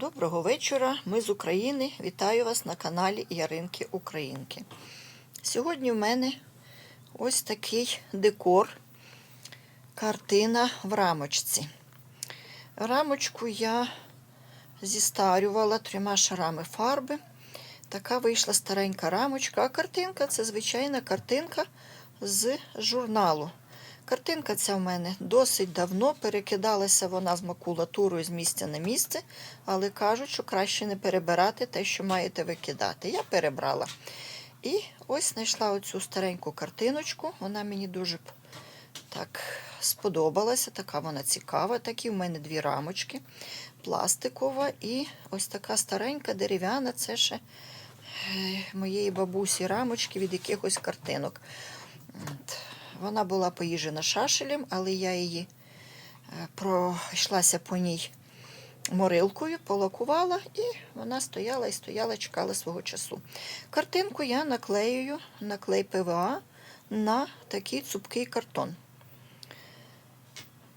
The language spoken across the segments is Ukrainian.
Доброго вечора. Ми з України. Вітаю вас на каналі Яринки Українки. Сьогодні в мене ось такий декор, картина в рамочці. Рамочку я зістарювала трьома шарами фарби. Така вийшла старенька рамочка. А картинка це звичайна картинка з журналу. Картинка ця в мене досить давно перекидалася вона з макулатурою з місця на місце, але кажуть, що краще не перебирати те, що маєте викидати. Я перебрала. І ось знайшла оцю стареньку картиночку. Вона мені дуже так сподобалася. Така вона цікава. Такі в мене дві рамочки. Пластикова і ось така старенька дерев'яна. Це ще е, моєї бабусі рамочки від якихось картинок. Вона була поїжена шашелем, але я її е, пройшлася по ній морилкою, полакувала, і вона стояла і стояла, чекала свого часу. Картинку я наклеюю на клей ПВА на такий цупкий картон.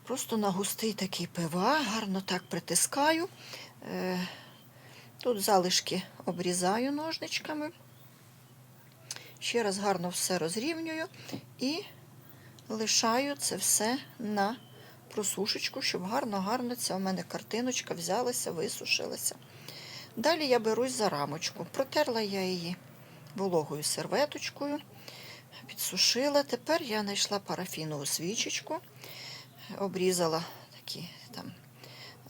Просто на густий такий ПВА, гарно так притискаю. Е, Тут залишки обрізаю ножничками. Ще раз гарно все розрівнюю і лишаю це все на просушечку, щоб гарно-гарно ця у мене картиночка взялася, висушилася. Далі я берусь за рамочку. Протерла я її вологою серветочкою, підсушила. Тепер я знайшла парафінову свічечку, обрізала такі там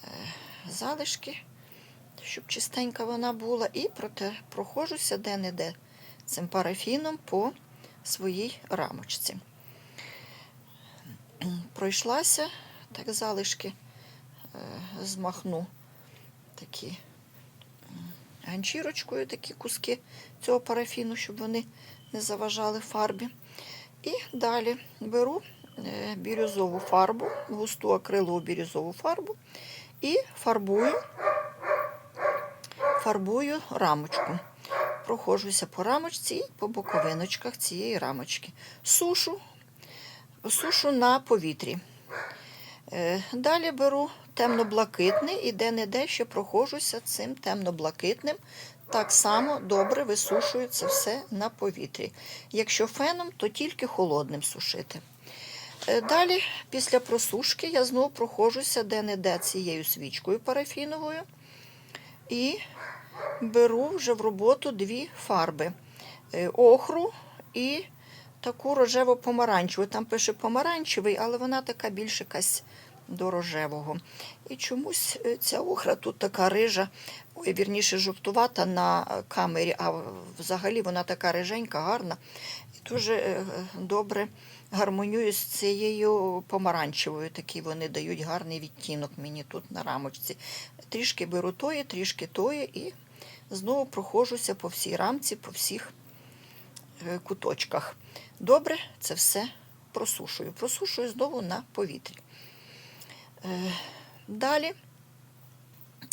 е, залишки, щоб чистенька вона була, і проте, проходжуся де-не-де цим парафіном по своїй рамочці пройшлася, так залишки е, змахну такі ганчірочкою, такі куски цього парафіну, щоб вони не заважали фарбі. І далі беру е, бірюзову фарбу, густу акрилову бірюзову фарбу і фарбую, фарбую рамочку. Проходжуся по рамочці і по боковиночках цієї рамочки. Сушу сушу на повітрі. Е, Далі беру темно-блакитний і де-не-де ще проходжуся цим темно-блакитним. Так само добре висушую це все на повітрі. Якщо феном, то тільки холодним сушити. Е, Далі, після просушки, я знову проходжуся де-не-де цією свічкою парафіновою і беру вже в роботу дві фарби е, охру і таку рожево-помаранчеву. Там пише помаранчевий, але вона така більш якась до рожевого. І чомусь е, ця охра тут така рижа, ой, вірніше, жовтувата на камері, а взагалі вона така риженька, гарна і дуже е, добре гармонює з цією помаранчевою. Такий вони дають гарний відтінок мені тут на рамочці. Трішки беру тої, трішки тої і знову проходжуся по всій рамці, по всіх куточках. Добре, це все просушую. Просушую знову на повітрі. Е, Далі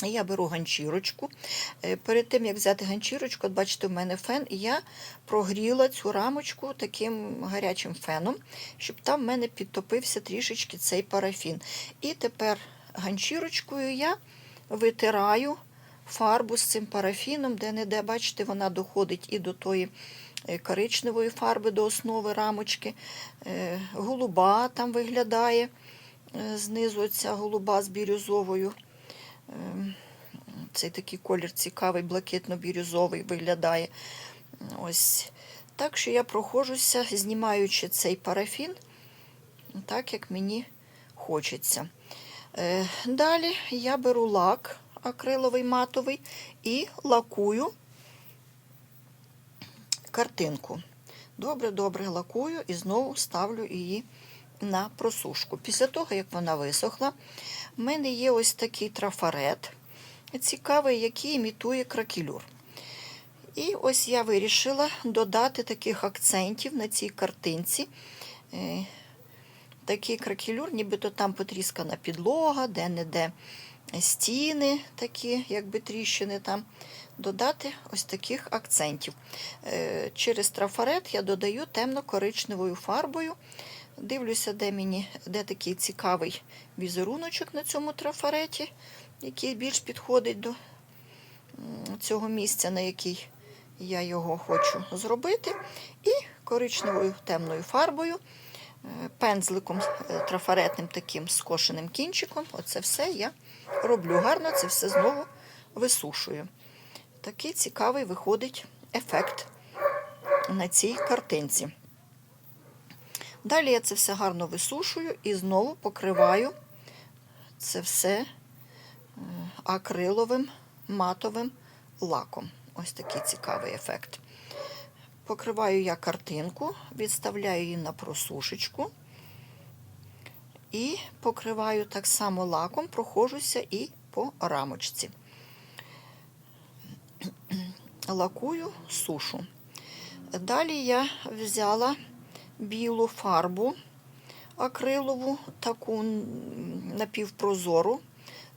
я беру ганчірочку. Е, Перед тим, як взяти ганчірочку, от бачите, в мене фен, і я прогріла цю рамочку таким гарячим феном, щоб там в мене підтопився трішечки цей парафін. І тепер ганчірочкою я витираю фарбу з цим парафіном, де-не-де, бачите, вона доходить і до тої е, коричневої фарби, до основи рамочки. Е, Голуба там виглядає е, знизу ця голуба з бірюзовою. Цей такий колір цікавий, блакитно-бірюзовий виглядає. Ось. Так що я проходжуся, знімаючи цей парафін, так як мені хочеться. Далі я беру лак акриловий матовий і лакую картинку. Добре-добре лакую і знову ставлю її на просушку. Після того, як вона висохла, в мене є ось такий трафарет, цікавий, який імітує кракелюр. І ось я вирішила додати таких акцентів на цій картинці. Е, такий кракелюр, нібито там потріскана підлога, де-не-де стіни, такі, якби тріщини там, додати ось таких акцентів. Е, через трафарет я додаю темно-коричневою фарбою. Дивлюся, де мені де такий цікавий візеруночок на цьому трафареті. який більш підходить до цього місця, на який я його хочу зробити. І коричневою темною фарбою, пензликом е, трафаретним таким скошеним кінчиком. Оце все я роблю гарно, це все знову висушую. Такий цікавий виходить ефект на цій картинці. Далі я це все гарно висушую і знову покриваю це все е, акриловим матовим лаком. Ось такий цікавий ефект. Покриваю я картинку, відставляю її на просушечку. І покриваю так само лаком, прохожуся і по рамочці. Лакую сушу. Далі я взяла білу фарбу акрилову, таку напівпрозору.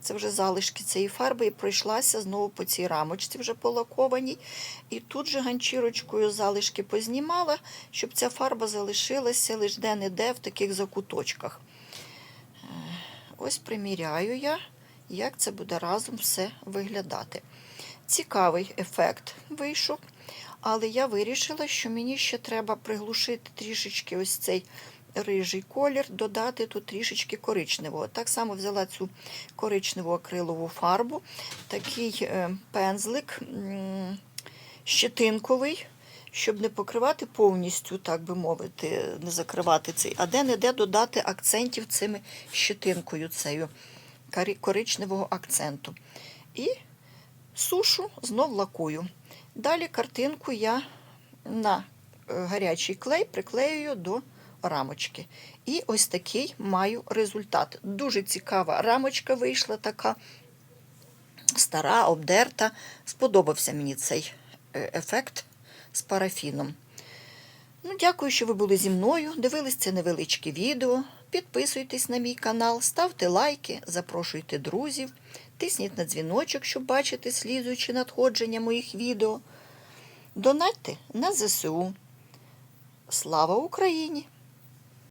Це вже залишки цієї фарби і пройшлася знову по цій рамочці, вже полакованій. І тут же ганчірочкою залишки познімала, щоб ця фарба залишилася лише де-не-де в таких закуточках. Е, Ось приміряю я, як це буде разом все виглядати. Цікавий ефект вийшов, але я вирішила, що мені ще треба приглушити трішечки ось цей рижий колір, додати тут трішечки коричневого. Так само взяла цю коричневу акрилову фарбу, такий е, пензлик щетинковий, щоб не покривати повністю, так би мовити, не закривати цей, а де-не-де додати акцентів цими щетинкою, карі- коричневого акценту. І сушу, знов лакую. Далі картинку я на е, гарячий клей приклеюю до рамочки. І ось такий маю результат. Дуже цікава рамочка вийшла така стара, обдерта. Сподобався мені цей е, ефект з парафіном. Ну, дякую, що ви були зі мною. Дивились це невеличке відео. Підписуйтесь на мій канал, ставте лайки, запрошуйте друзів, тисніть на дзвіночок, щоб бачити слідуючі надходження моїх відео. Донатьте на ЗСУ. Слава Україні!